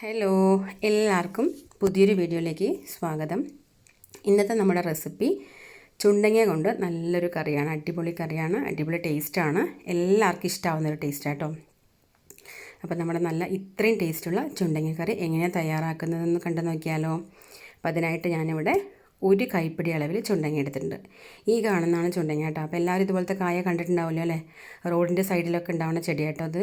Hello എല്ലാവർക്കും പുതിയൊരു വീഡിയോയിലേക്ക് സ്വാഗതം. ഇന്നത്തെ നമ്മുടെ റെസിപ്പി ചുണ്ടങ്ങ കൊണ്ട് നല്ലൊരു കറിയാണ് അടിപൊളി കറിയാണ് അടിപൊളി ടേസ്റ്റാണ്. എല്ലാവർക്കും ഇഷ്ടമാവുന്ന ഒരു ടേസ്റ്റാട്ടോ അപ്പോൾ നമ്മുടെ നല്ല ഇത്രയും ടേസ്റ്റുള്ള ചുണ്ടങ്ങ കറി എങ്ങനെയാണ് തയ്യാറാക്കുന്നതെന്ന് കണ്ടു നോക്കിയാലോ? അപ്പോൾ അതിനായിട്ട് ഞാനിവിടെ ഒരു കൈപ്പിടി അളവിൽ ചുണ്ടങ്ങ എടുത്തിട്ടുണ്ട്. ഈ കാണുന്നതാണ് ചുണ്ടങ്ങ കേട്ടോ. അപ്പോൾ എല്ലാവരും ഇതുപോലത്തെ കായ കണ്ടിട്ടുണ്ടാവില്ലോ അല്ലേ? റോഡിന്റെ സൈഡിലൊക്കെ ഉണ്ടാവുന്ന ചെടിയാട്ടോ അത്.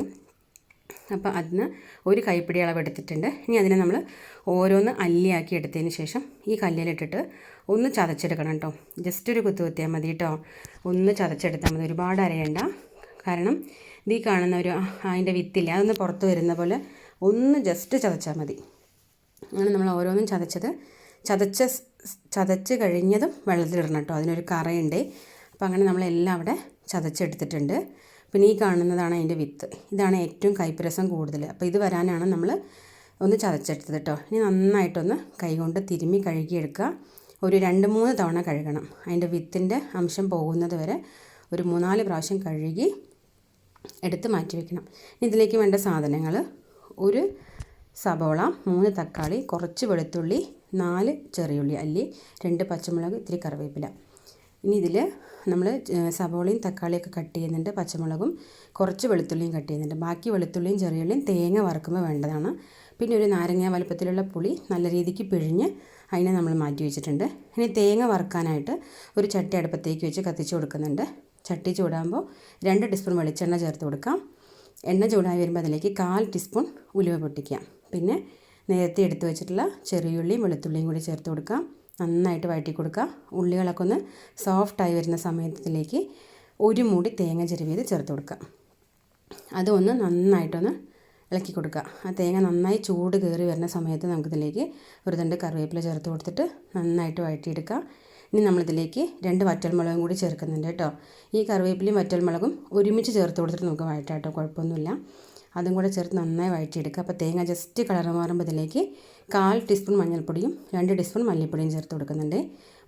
അപ്പോൾ അതിന് ഒരു കൈപ്പിടി അളവ് എടുത്തിട്ടുണ്ട്. ഇനി അതിനെ നമ്മൾ ഓരോന്ന് അല്ലിയാക്കി എടുത്തതിന് ശേഷം ഈ കല്ലിലിട്ടിട്ട് ഒന്ന് ചതച്ചെടുക്കണം കേട്ടോ. ജസ്റ്റ് ഒരു കുത്തു കുത്തിയാൽ മതി കേട്ടോ. ഒന്ന് ചതച്ചെടുത്താൽ മതി. ഒരുപാട് അരയണ്ട. കാരണം ഇതീ കാണുന്ന ഒരു അതിന്റെ വിത്തില്ല അതൊന്ന് പുറത്ത് വരുന്ന പോലെ ഒന്ന് ജസ്റ്റ് ചതച്ചാൽ മതി. അങ്ങനെ നമ്മൾ ഓരോന്നും ചതച്ചത് ചതച്ച ചതച്ച് കഴിഞ്ഞതും വെള്ളത്തിലിടണം കേട്ടോ. അതിനൊരു കറയുണ്ട്. അപ്പോൾ അങ്ങനെ നമ്മളെല്ലാം അവിടെ ചതച്ചെടുത്തിട്ടുണ്ട്. പിന്നെ ഈ കാണുന്നതാണ് അതിന്റെ വിത്ത്. ഇതാണ് ഏറ്റവും കൈപ്പരസം കൂടുതൽ അപ്പോൾ ഇത് വരാനാണ് നമ്മൾ ഒന്ന് ചതച്ചെടുത്തത് കേട്ടോ ഇനി നന്നായിട്ടൊന്ന് കൈകൊണ്ട് തിരുമ്മി കഴുകിയെടുക്കുക. ഒരു രണ്ട് മൂന്ന് തവണ കഴുകണം. അതിന്റെ വിത്തിന്റെ അംശം പോകുന്നത് വരെ ഒരു മൂന്നാൽ പ്രാവശ്യം കഴുകി എടുത്ത് മാറ്റി വെക്കണം. ഇതിലേക്ക് വേണ്ട സാധനങ്ങൾ ഒരു സബോള മൂന്ന് തക്കാളി കുറച്ച് വെളുത്തുള്ളി നാല് ചെറിയുള്ളി അല്ലി രണ്ട് പച്ചമുളക് ഇത്തിരി കറിവേപ്പില. ഇനി ഇതിൽ നമ്മൾ സവോളയും തക്കാളിയൊക്കെ കട്ട് ചെയ്യുന്നുണ്ട് പച്ചമുളകും കുറച്ച് വെളുത്തുള്ളിയും കട്ട് ചെയ്യുന്നുണ്ട്. ബാക്കി വെളുത്തുള്ളിയും ചെറിയുള്ളിയും തേങ്ങ വറക്കുമ്പോൾ വേണ്ടതാണ്. പിന്നെ ഒരു നാരങ്ങ വലുപ്പത്തിലുള്ള പുളി നല്ല രീതിക്ക് പിഴിഞ്ഞ് അതിനെ നമ്മൾ മാറ്റി വെച്ചിട്ടുണ്ട്. ഇനി തേങ്ങ വറുക്കാനായിട്ട് ഒരു ചട്ടി അടുപ്പത്തേക്ക് വെച്ച് കത്തിച്ച് കൊടുക്കുന്നുണ്ട്. ചട്ടി ചൂടാകുമ്പോൾ രണ്ട് ടീസ്പൂൺ വെളിച്ചെണ്ണ ചേർത്ത് കൊടുക്കാം. എണ്ണ ചൂടായി വരുമ്പോൾ അതിലേക്ക് കാൽ ടീസ്പൂൺ ഉലുവ പൊട്ടിക്കാം. പിന്നെ നേരത്തെ എടുത്തു വെച്ചിട്ടുള്ള ചെറിയുള്ളിയും വെളുത്തുള്ളിയും കൂടി ചേർത്ത് കൊടുക്കാം. നന്നായിട്ട് വഴറ്റി കൊടുക്കുക ഉള്ളികളൊക്കെ ഒന്ന് സോഫ്റ്റായി വരുന്ന സമയത്തിലേക്ക് ഒരു മൂടി തേങ്ങ ചെരുവിയത് ചേർത്ത് കൊടുക്കുക. അതൊന്ന് നന്നായിട്ടൊന്ന് ഇളക്കി കൊടുക്കുക. ആ തേങ്ങ നന്നായി ചൂട് കയറി വരുന്ന സമയത്ത് നമുക്കിതിലേക്ക് ഒരു തണ്ട് കറിവേപ്പില ചേർത്ത് കൊടുത്തിട്ട് നന്നായിട്ട് വഴറ്റിയെടുക്കുക. ഇനി നമ്മളിതിലേക്ക് രണ്ട് വറ്റൽമുളകും കൂടി ചേർക്കുന്നുണ്ട് കേട്ടോ. ഈ കറിവേപ്പിലയും വറ്റൽമുളകും ഒരുമിച്ച് ചേർത്ത് കൊടുത്തിട്ട് നമുക്ക് വഴറ്റാം കേട്ടോ കുഴപ്പമൊന്നുമില്ല. അതും കൂടെ ചേർത്ത് നന്നായി വഴറ്റിയെടുക്കുക. അപ്പോൾ തേങ്ങ ജസ്റ്റ് കളർ മാറുമ്പോൾ ഇതിലേക്ക് കാൽ ടീസ്പൂൺ മഞ്ഞൾപ്പൊടിയും രണ്ട് ടീസ്പൂൺ മല്ലിപ്പൊടിയും ചേർത്ത് കൊടുക്കുന്നുണ്ട്.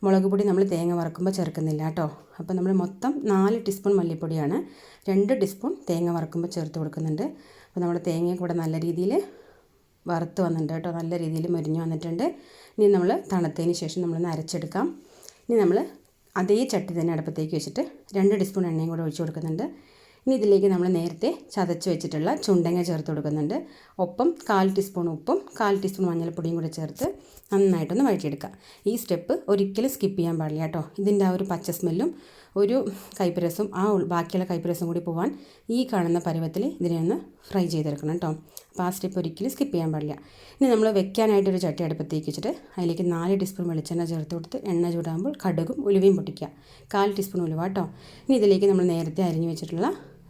മുളക് പൊടി നമ്മൾ തേങ്ങ വറക്കുമ്പോൾ ചേർക്കുന്നില്ല കേട്ടോ. അപ്പോൾ നമ്മൾ മൊത്തം നാല് ടീസ്പൂൺ മല്ലിപ്പൊടിയാണ് രണ്ട് ടീസ്പൂൺ തേങ്ങ വറക്കുമ്പോൾ ചേർത്ത് കൊടുക്കുന്നുണ്ട്. അപ്പോൾ നമ്മുടെ തേങ്ങ കൂടെ നല്ല രീതിയിൽ വറുത്ത് വന്നിട്ടുണ്ട് കേട്ടോ. നല്ല രീതിയിൽ മുരിഞ്ഞ് വന്നിട്ടുണ്ട്. ഇനി നമ്മൾ തണുത്തതിന് ശേഷം നമ്മളൊന്ന് അരച്ചെടുക്കാം. ഇനി നമ്മൾ അതേ ചട്ടി തന്നെ അടുപ്പത്തേക്ക് വെച്ചിട്ട് രണ്ട് ടീസ്പൂൺ എണ്ണയും കൂടെ ഒഴിച്ച് കൊടുക്കുന്നുണ്ട്. ഇനി ഇതിലേക്ക് നമ്മൾ നേരത്തെ ചതച്ച് വെച്ചിട്ടുള്ള ചുണ്ടങ്ങ ചേർത്ത് കൊടുക്കുന്നുണ്ട്. ഒപ്പം കാൽ ടീസ്പൂൺ ഉപ്പും കാൽ ടീസ്പൂൺ മഞ്ഞൾപ്പൊടിയും കൂടെ ചേർത്ത് നന്നായിട്ടൊന്ന് വഴറ്റിയെടുക്കുക ഈ സ്റ്റെപ്പ് ഒരിക്കലും സ്കിപ്പ് ചെയ്യാൻ പാടില്ല കേട്ടോ. ഇതിന്റെ ആ ഒരു പച്ച സ്മെല്ലും ഒരു കൈപ്പരസും ആ ബാക്കിയുള്ള കൈപ്പരസും കൂടി പോകാൻ ഈ കാണുന്ന പരുവത്തിൽ ഇതിനെ ഒന്ന് ഫ്രൈ ചെയ്തെടുക്കണം കേട്ടോ. അപ്പോൾ ആ സ്റ്റെപ്പ് ഒരിക്കലും സ്കിപ്പ് ചെയ്യാൻ പാടില്ല. ഇനി നമ്മൾ വെക്കാനായിട്ട് ഒരു ചട്ടി അടുപ്പത്തേക്ക് വെച്ചിട്ട് അതിലേക്ക് നാല് ടീസ്പൂൺ വെളിച്ചെണ്ണ ചേർത്ത് കൊടുത്ത് എണ്ണ ചൂടാകുമ്പോൾ കടുകും ഉലുവയും പൊട്ടിക്കുക. കാൽ ടീസ്പൂൺ ഉലുവ കേട്ടോ. ഇനി ഇതിലേക്ക് നമ്മൾ നേരത്തെ അരിഞ്ഞു വെച്ചിട്ടുള്ള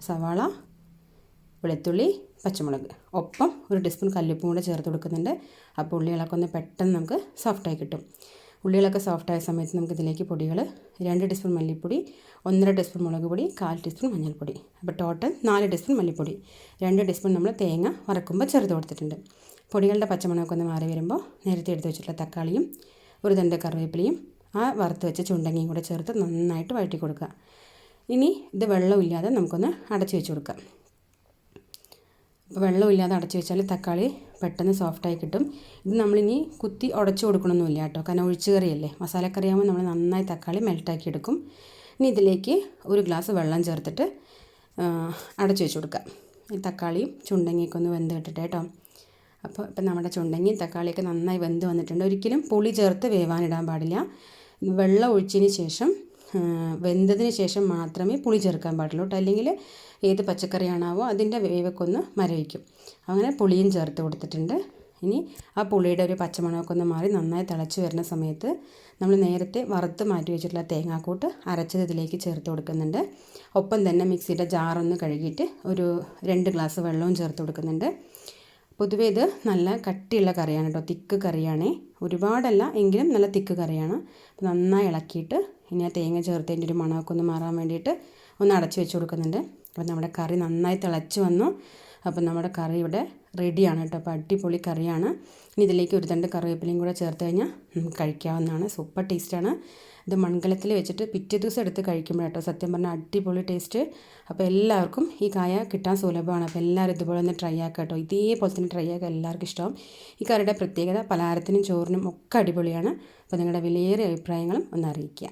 സവാള വെളുത്തുള്ളി പച്ചമുളക്. ഒപ്പം ഒരു ടീസ്പൂൺ കല്ലുപ്പും കൂടെ ചേർത്ത് കൊടുക്കുന്നുണ്ട്. അപ്പോൾ ഉള്ളികളൊക്കെ ഒന്ന് പെട്ടെന്ന് നമുക്ക് സോഫ്റ്റായി കിട്ടും. ഉള്ളികളൊക്കെ സോഫ്റ്റായ സമയത്ത് നമുക്ക് ഇതിലേക്ക് പൊടികൾ രണ്ട് ടീസ്പൂൺ മല്ലിപ്പൊടി ഒന്നര ടീസ്പൂൺ മുളക് പൊടി കാൽ ടീസ്പൂൺ മഞ്ഞൾപ്പൊടി. അപ്പോൾ ടോട്ടൽ നാല് ടീസ്പൂൺ മല്ലിപ്പൊടി. രണ്ട് ടീസ്പൂൺ നമ്മൾ തേങ്ങ വറക്കുമ്പോൾ ചേർത്ത് കൊടുത്തിട്ടുണ്ട്. പൊടികളുടെ പച്ചമണമൊക്കെ ഒന്ന് മാറി വരുമ്പോൾ നേരത്തെ എടുത്ത് വെച്ചിട്ടുള്ള തക്കാളിയും ഒരു തണ്ട് കറിവേപ്പിലയും ആ വറുത്ത് വെച്ച ചുണ്ടങ്ങയും കൂടെ ചേർത്ത് നന്നായിട്ട് വഴറ്റി കൊടുക്കുക. ഇനി ഇത് വെള്ളമില്ലാതെ നമുക്കൊന്ന് അടച്ചു വെച്ച് കൊടുക്കാം. അപ്പോൾ വെള്ളമില്ലാതെ അടച്ചു വെച്ചാൽ തക്കാളി പെട്ടെന്ന് സോഫ്റ്റായി കിട്ടും. ഇത് നമ്മളിനി കുത്തി ഉടച്ചു കൊടുക്കണമൊന്നുമില്ല കേട്ടോ. കാരണം ഒഴിച്ചു കറിയല്ലേ. മസാലക്കറിയാകുമ്പോൾ നമ്മൾ നന്നായി തക്കാളി മെൽട്ടാക്കി എടുക്കും. ഇനി ഇതിലേക്ക് ഒരു ഗ്ലാസ് വെള്ളം ചേർത്തിട്ട് അടച്ചു വെച്ച് കൊടുക്കാം. ഈ തക്കാളിയും ചുണ്ടങ്ങിയൊക്കെ ഒന്ന് വെന്ത് കിട്ടട്ടെ കേട്ടോ. അപ്പോൾ ഇപ്പം നമ്മുടെ ചുണ്ടങ്ങിയും തക്കാളിയൊക്കെ നന്നായി വെന്ത് വന്നിട്ടുണ്ട്. ഒരിക്കലും പുളി ചേർത്ത് വേവാനിടാൻ പാടില്ല. വെള്ളം ഒഴിച്ചതിന് ശേഷം വെന്തതിന് ശേഷം മാത്രമേ പുളി ചേർക്കാൻ പാടുള്ളൂ അല്ലെങ്കിൽ ഏത് പച്ചക്കറിയാണാവോ അതിന്റെ വേവൊക്കെ ഒന്ന് മരവിക്കും. അങ്ങനെ പുളിയും ചേർത്ത് കൊടുത്തിട്ടുണ്ട്. ഇനി ആ പുളിയുടെ ഒരു പച്ചമണമൊക്കെ ഒന്ന് മാറി നന്നായി തിളച്ച് വരുന്ന സമയത്ത് നമ്മൾ നേരത്തെ വറുത്ത് മാറ്റി വെച്ചിട്ടുള്ള തേങ്ങാക്കൂട്ട് അരച്ചത് ഇതിലേക്ക് ചേർത്ത് കൊടുക്കുന്നുണ്ട്. ഒപ്പം തന്നെ മിക്സിയുടെ ജാറൊന്ന് കഴുകിയിട്ട് ഒരു രണ്ട് ഗ്ലാസ് വെള്ളവും ചേർത്ത് കൊടുക്കുന്നുണ്ട്. പൊതുവേ ഇത് നല്ല കട്ടിയുള്ള കറിയാണ് കേട്ടോ. തിക്ക് കറിയാണേ. ഒരുപാടല്ല എങ്കിലും നല്ല തിക്ക് കറിയാണ്. നന്നായി ഇളക്കിയിട്ട് ഇനി ആ തേങ്ങ ചേർത്തതിന്റെ ഒരു മണമൊക്കെ ഒന്ന് മാറാൻ വേണ്ടിയിട്ട് ഒന്ന് അടച്ചു വെച്ച് കൊടുക്കുന്നുണ്ട്. അപ്പോൾ നമ്മുടെ കറി നന്നായി തിളച്ച് വന്നു. അപ്പം നമ്മുടെ കറി ഇവിടെ റെഡിയാണ് കേട്ടോ. അപ്പോൾ അടിപൊളി കറിയാണ്. ഇനി ഇതിലേക്ക് ഒരു തണ്ട് കറിവേപ്പിലയും കൂടെ ചേർത്ത് കഴിഞ്ഞാൽ നമുക്ക് കഴിക്കാവുന്നതാണ്. സൂപ്പർ ടേസ്റ്റാണ്. ഇത് മൺകലത്തിൽ വെച്ചിട്ട് പിറ്റേ ദിവസം എടുത്ത് കഴിക്കുമ്പോൾ കേട്ടോ സത്യം പറഞ്ഞാൽ അടിപൊളി ടേസ്റ്റ്. അപ്പോൾ എല്ലാവർക്കും ഈ കായ കിട്ടാൻ സുലഭമാണ്. അപ്പോൾ എല്ലാവരും ഇതുപോലെ ഒന്ന് ട്രൈ ആക്കുക കേട്ടോ. ഇതേപോലെ തന്നെ ട്രൈ ആക്കുക. എല്ലാവർക്കും ഇഷ്ടമാവും. ഈ കറിയുടെ പ്രത്യേകത പലഹാരത്തിനും ചോറിനും ഒക്കെ അടിപൊളിയാണ്. അപ്പോൾ നിങ്ങളുടെ വിലയേറിയ അഭിപ്രായങ്ങളും ഒന്ന് അറിയിക്കുക.